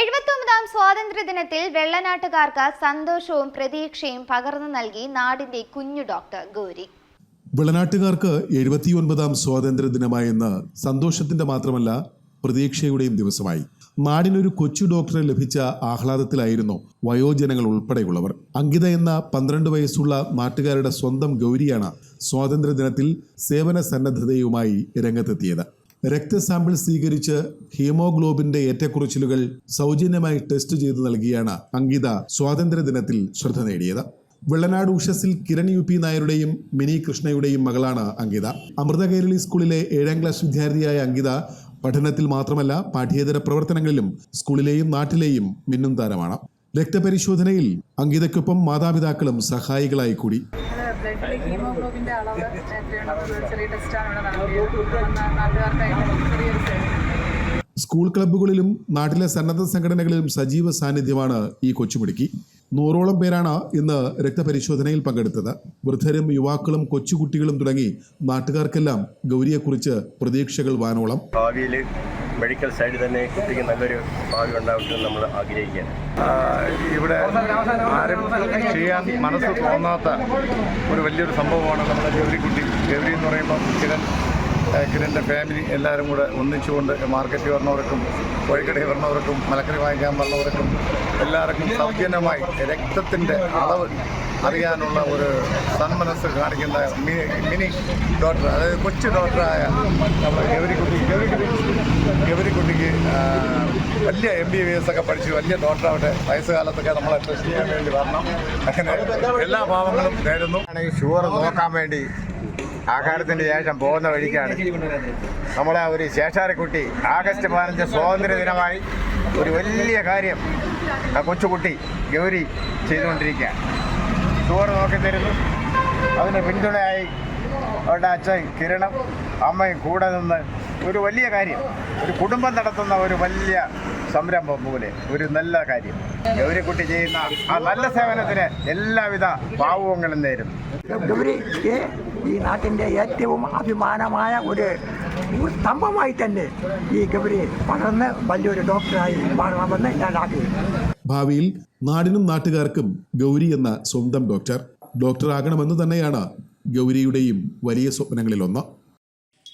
എഴുപത്തൊമ്പതാം സ്വാതന്ത്ര്യ ദിനത്തിൽ വെള്ളനാട്ടുകാർക്ക് സന്തോഷവും പ്രതീക്ഷയും പകർന്നു നൽകി നാടിന്റെ കുഞ്ഞു ഡോക്ടർ ഗൗരി. വെള്ളനാട്ടുകാർക്ക് എഴുപത്തിയൊൻപതാം സ്വാതന്ത്ര്യ ദിനമായെന്ന് സന്തോഷത്തിന്റെ മാത്രമല്ല പ്രതീക്ഷയുടെയും ദിവസമായി. നാടിനൊരു കൊച്ചു ഡോക്ടറെ ലഭിച്ച ആഹ്ലാദത്തിലായിരുന്നു വയോജനങ്ങൾ ഉൾപ്പെടെയുള്ളവർ. അങ്കിത എന്ന പന്ത്രണ്ട് വയസ്സുള്ള നാട്ടുകാരുടെ സ്വന്തം ഗൗരിയാണ് സ്വാതന്ത്ര്യ ദിനത്തിൽ സേവന സന്നദ്ധതയുമായി രംഗത്തെത്തിയത്. രക്തസാമ്പിൾ സ്വീകരിച്ച് ഹീമോഗ്ലോബിന്റെ ഏറ്റക്കുറച്ചിലുകൾ സൗജന്യമായി ടെസ്റ്റ് ചെയ്ത് നൽകിയാണ് അങ്കിത സ്വാതന്ത്ര്യദിനത്തിൽ ശ്രദ്ധ നേടിയത്. വെള്ളനാട് ഉഷസിൽ കിരൺ യു പി നായരുടെയും മിനി കൃഷ്ണയുടെയും മകളാണ് അങ്കിത. അമൃത കേരളി സ്കൂളിലെ ഏഴാം ക്ലാസ് വിദ്യാർത്ഥിയായ അങ്കിത പഠനത്തിൽ മാത്രമല്ല പാഠ്യേതര പ്രവർത്തനങ്ങളിലും സ്കൂളിലെയും നാട്ടിലെയും മിന്നും താരമാണ്. രക്തപരിശോധനയിൽ അങ്കിതയ്ക്കൊപ്പം മാതാപിതാക്കളും സഹായികളായി കൂടി ബ്ലഡിൽ ഹീമോഗ്ലോബിന്റെ അളവ് എത്രയുണ്ടെന്ന് ചെറിയ ടെസ്റ്റാണ് ഇവിടെ നടത്തിയത്. നാട്ടുകാർക്കായിട്ട് ചെറിയൊരു സ്കൂൾ ക്ലബ്ബുകളിലും നാട്ടിലെ സന്നദ്ധ സംഘടനകളിലും സജീവ സാന്നിധ്യമാണ് ഈ കൊച്ചുമിടുക്കി. നൂറോളം പേരാണ് ഇന്ന് രക്തപരിശോധനയിൽ പങ്കെടുത്തത്. വൃദ്ധരും യുവാക്കളും കൊച്ചുകുട്ടികളും തുടങ്ങി നാട്ടുകാർക്കെല്ലാം ഗൗരിയെക്കുറിച്ച് പ്രതീക്ഷകൾ വാനോളം. ഭാവിയിൽ മെഡിക്കൽ സൈഡിൽ തന്നെ കുട്ടിക്ക് നല്ലൊരു ഭാവി ഉണ്ടാവട്ടെ നമ്മൾ ആഗ്രഹിക്കുകയാണ്. ഇവിടെ ആരും ചെയ്യാൻ മനസ്സ് തോന്നാത്ത ഒരു വലിയൊരു സംഭവമാണ് നമ്മുടെ ഗൗരിക്കുട്ടി. ഗൗരി എന്ന് പറയുമ്പോൾ ആഹ് കിരണിന്റെ ഫാമിലി എല്ലാവരും കൂടെ ഒന്നിച്ചുകൊണ്ട് മാർക്കറ്റിൽ വരുന്നവർക്കും കോഴിക്കടയിൽ വരുന്നവർക്കും മലക്കറി വാങ്ങിക്കാൻ വന്നവർക്കും എല്ലാവർക്കും സൗജന്യമായി രക്തത്തിന്റെ അളവ് അറിയാനുള്ള ഒരു സന്മനസ് കാണിക്കുന്ന മിനി മിനി ഡോക്ടർ അതായത് കൊച്ചു ഡോക്ടറായ നമ്മുടെ ഗൗരിക്കുട്ടി ഗൗരിക്കുട്ടിക്ക് ആഹ്, വലിയ എം ബി ബി എസ് ഒക്കെ പഠിച്ച് വലിയ ഡോക്ടറാവട്ടെ വയസ്സുകാലത്തൊക്കെ നമ്മളെ ടെസ്റ്റ് ചെയ്യാൻ വേണ്ടി വരണം. അങ്ങനെ എല്ലാ ഭാവങ്ങളും നേരുന്നു. ഷുഗർ നോക്കാൻ വേണ്ടി ആഹാരത്തിന് ശേഷം പോകുന്ന വഴിക്കാണ്. നമ്മളെ ഒരു ശേഷാരക്കുട്ടി ആഗസ്റ്റ് പതിനഞ്ച് സ്വാതന്ത്ര്യ ദിനമായി ഒരു വലിയ കാര്യം ആ കൊച്ചുകുട്ടി ഗൗരി ചെയ്തുകൊണ്ടിരിക്കുക ഷുഗർ നോക്കി തരുന്നു. അതിന് പിന്തുണയായി അവരുടെ അച്ഛൻ കിരണം അമ്മയും കൂടെ നിന്ന് ഒരു വലിയ കാര്യം. ഒരു കുടുംബം നടത്തുന്ന ഒരു വലിയ സംരംഭം പോലെ ഒരു നല്ല കാര്യം. ഗൗരിക്കുട്ടി ചെയ്യുന്ന ആ നല്ല സേവനത്തിന് എല്ലാവിധ ഭാവുകങ്ങളും നേരുന്നു ഗൗരിക്ക് ഈ നാട്ടിന്റെ ഏറ്റവും അഭിമാനമായ ഒരു സ്തംഭമായി തന്നെ ഈ ഗൗരി വളർന്ന് വലിയൊരു ഡോക്ടറായി മാറണമെന്ന് ഞാൻ ആഗ്രഹിക്കുന്നു. ഭാവിയിൽ നാടിനും നാട്ടുകാർക്കും ഗൗരി എന്ന സ്വന്തം ഡോക്ടർ ഡോക്ടറാകണമെന്ന് തന്നെയാണ് ഗൗരിയുടെയും വലിയ സ്വപ്നങ്ങളിലൊന്ന്.